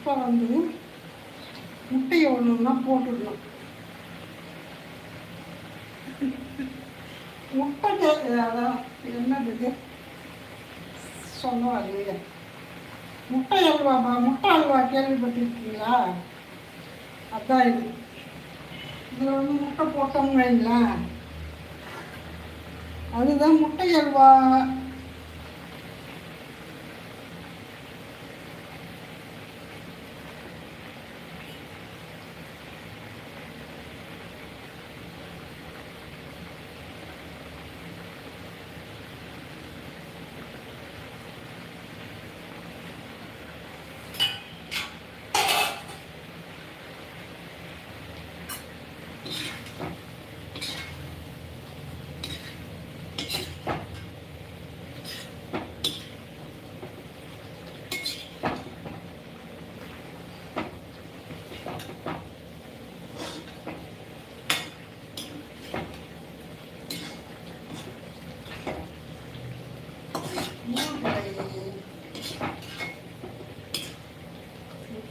இப்போ வந்து முட்டையை ஒன்றுன்னா போட்டுடணும். முட்டை அதான் என்னது சொல்லுவாங்க முட்டை அல்வாமா? முட்டை அல்வா கேள்விப்பட்டிருக்கீங்களா? அதான் இது. இதில் வந்து முட்டை போட்டோம்னு வைங்களேன். அதுதான் முட்டை அல்வா.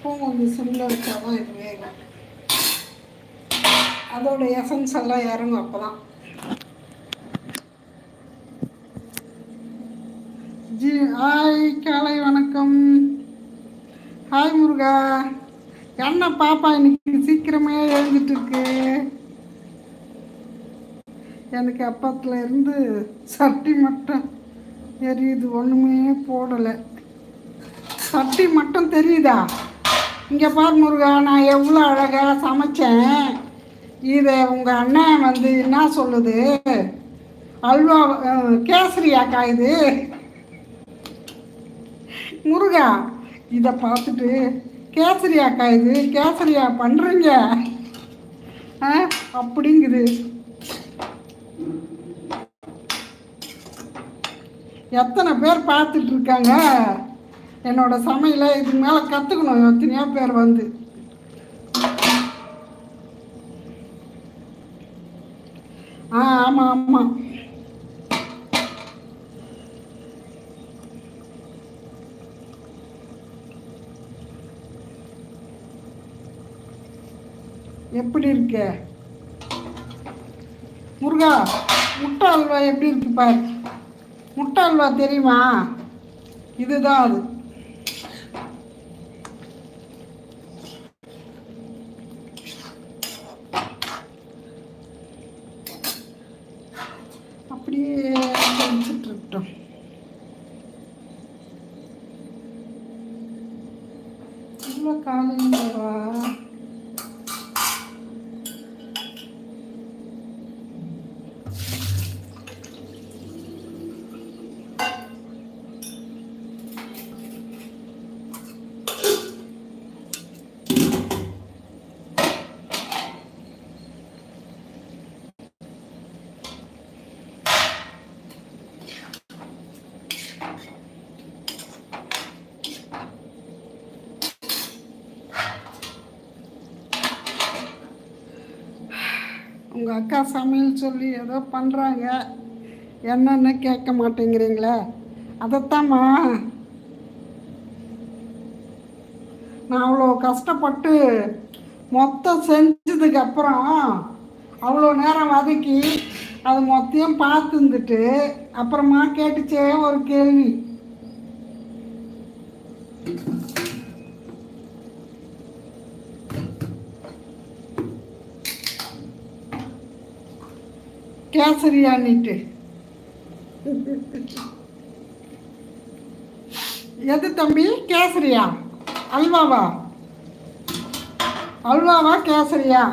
உப்பும் கொஞ்சம் சிம்மில் வச்சா தான் இது வேகும் அதோட எசன்ஸ் எல்லாம் இறங்கும் அப்போ தான் ஜி ஹாய் காலை வணக்கம். ஹாய் முருகா. என்ன பாப்பா இன்னைக்கு சீக்கிரமே எழுந்துட்டு இருக்கு? எனக்கு அப்பத்துல இருந்து சட்டி மட்டும் எரியுது. ஒன்றுமே போடலை. சட்டி மட்டும் தெரியுதா? இங்கே பார் முருகா நான் எவ்வளோ அழகாக சமைச்சேன். இதை உங்கள் அண்ணன் வந்து என்ன சொல்லுது? அல்வா கேசரியாக்கா இது. முருகா இதை பார்த்துட்டு கேசரியாக்கா இது கேசரியா பண்ணுறீங்க ஆ அப்படிங்குது. எத்தனை பேர் பார்த்துட்டு இருக்காங்க? என்னோட சமையலை இதுக்கு மேலே கற்றுக்கணும் எத்தனையோ பேர் வந்து. ஆ ஆமாம் ஆமாம் எப்படி இருக்க? முருகா முட்டை அல்வா எப்படி இருக்கு பாரு? முட்டை அல்வா தெரியுமா? இதுதான் அது. deslocar ele no ar. உங்கள் அக்கா சமையல் சொல்லி ஏதோ பண்ணுறாங்க என்னன்னு கேட்க மாட்டேங்கிறீங்களே? அதைத்தாம்மா. நான் அவ்வளோ கஷ்டப்பட்டு மொத்தம் செஞ்சதுக்கு அப்புறம் அவ்வளோ நேரம் வதக்கி அது மொத்தையும் பார்த்துருந்துட்டு அப்புறமா கேட்டுச்சே ஒரு கேள்வி. கேசரியான்னுட்டு. எது தம்பி? கேசரியா? அல்வாவா? அல்வாவா கேசரியா?